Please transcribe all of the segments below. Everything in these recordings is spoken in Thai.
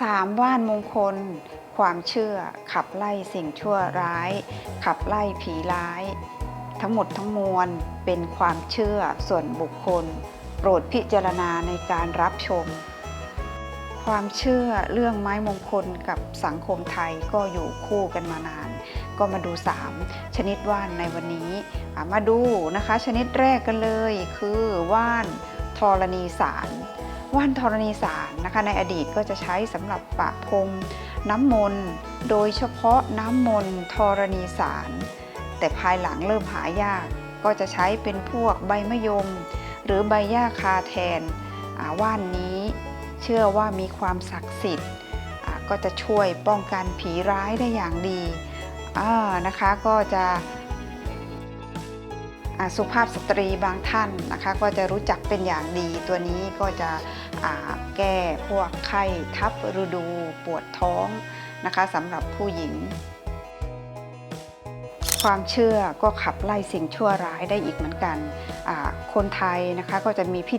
สามว่านมงคล ความเชื่อขับไล่สิ่งชั่วร้าย ขับไล่ผีร้าย ทั้งหมดทั้งมวลเป็นความเชื่อส่วนบุคคล โปรดพิจารณาในการรับชม ความเชื่อเรื่องไม้มงคลกับสังคมไทยก็อยู่คู่กันมานาน ก็มาดู 3 ชนิดว่านในวันนี้มาดูนะคะ ชนิดแรกกันเลยคือว่านธรณีสาร ว่านธรณีสารนะคะในอดีตก็จะใช้สำหรับปะพรมน้ำมนต์ โดยเฉพาะน้ำมนต์ธรณีสาร แต่ภายหลังเริ่มหายาก ก็จะใช้เป็นพวกใบมะยม หรือใบหญ้าคาแทนว่านนี้เชื่อว่ามีความศักดิ์สิทธิ์ก็จะช่วยป้องกันผีร้ายได้อย่างดีนะคะก็จะ สุภาพสตรีบางท่านนะคะก็จะรู้จักเป็นอย่างดี ตัวนี้ก็จะแก้พวกไข้ทับฤดูปวดท้องนะคะสำหรับผู้หญิง ความเชื่อก็ขับไล่สิ่งชั่วร้ายได้อีกเหมือนกัน คนไทยนะคะก็จะมีพิ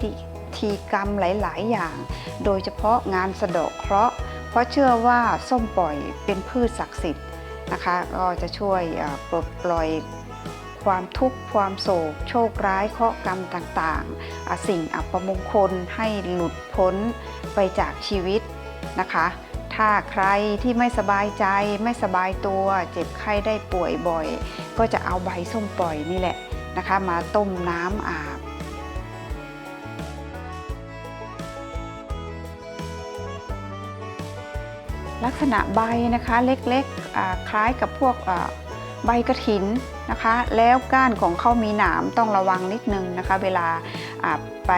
ธีกรรมหลาย ๆ อย่าง โดยเฉพาะงานสะดาะเคราะห์เพราะเชื่อว่าส้มปล่อยเป็นพืชศักดิ์สิทธิ์นะคะก็จะช่วยปลดปล่อย ความทุกข์ความโศก โชคร้ายเคราะห์กรรมต่างๆอสิ่งอัปมงคลให้หลุดพ้นไปจากชีวิตนะคะ ถ้าใครที่ไม่สบายใจไม่สบายตัว เจ็บไข้ได้ป่วยบ่อย ก็จะเอาใบส้มปล่อยนี่แหละนะคะ มาต้มน้ำอาบลักษณะใบนะคะเล็กๆคล้ายกับพวก ใบกระถินนะคะ แล้วก้านของเขามีหนามต้องระวังนิดนึงนะคะ เวลาไป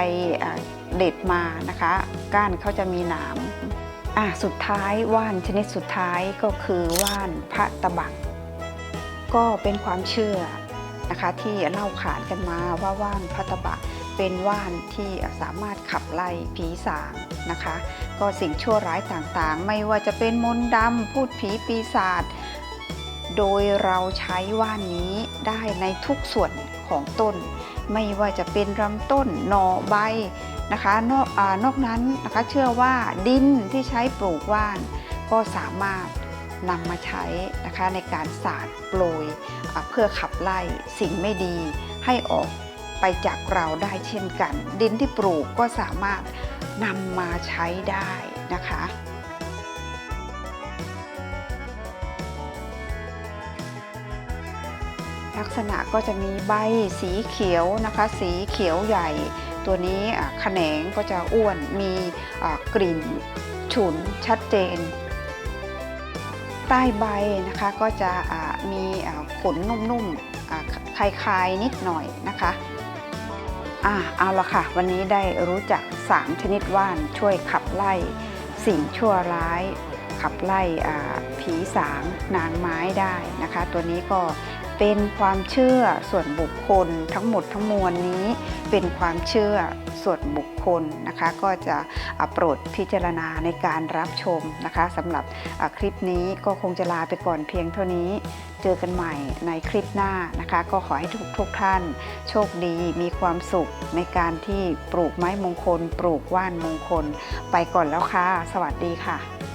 เด็ดมานะคะ ก้านเขาจะมีหนามอะสุดท้ายว่านชนิดสุดท้ายก็คือว่านพระตะบัก ก็เป็นความเชื่อนะคะที่เล่าขานกันมาว่าว่านพระตะบะเป็นว่านที่สามารถขับไล่ผีสางนะคะ ก็สิ่งชั่วร้ายต่างๆ ไม่ว่าจะเป็นมนต์ดำพูดผีปีศาจ โดยเราใช้ว่านนี้ได้ในทุกส่วนของต้น ไม่ว่าจะเป็นลำต้นหน่อใบนะคะนอกอานอกนั้นนะคะเชื่อว่าดินที่ใช้ปลูกว่านก็สามารถนำมาใช้นะคะในการสาดโปรยเพื่อขับไล่สิ่งไม่ดีให้ออกไปจากเราได้เช่นกัน ดินที่ปลูกก็สามารถนำมาใช้ได้นะคะ ลักษณะก็จะมีใบสีเขียวนะคะ สีเขียวใหญ่ ตัวนี้แขนงก็จะอ้วนมีกลิ่นฉุนชัดเจน ใต้ใบนะคะก็จะมีขนนุ่มๆคลายๆนิดหน่อยนะคะอ่าเอาละค่ะ วันนี้ได้รู้จัก 3 ชนิดว่านช่วยขับไล่สิ่งชั่วร้าย ขับไล่ผีสางนางไม้ได้นะคะ ตัวนี้ก็ เป็นความเชื่อส่วนบุคคลทั้งหมดทั้งมวลนี้ เป็นความเชื่อส่วนบุคคลนะคะ ก็จะโปรดพิจารณาในการรับชมนะคะสำหรับคลิปนี้ก็คงจะลาไปก่อนเพียงเท่านี้ เจอกันใหม่ในคลิปหน้านะคะ ก็ขอให้ทุกทุกท่าน โชคดีมีความสุขในการที่ปลูกไม้มงคล ปลูกว่านมงคล ไปก่อนแล้วค่ะ สวัสดีค่ะ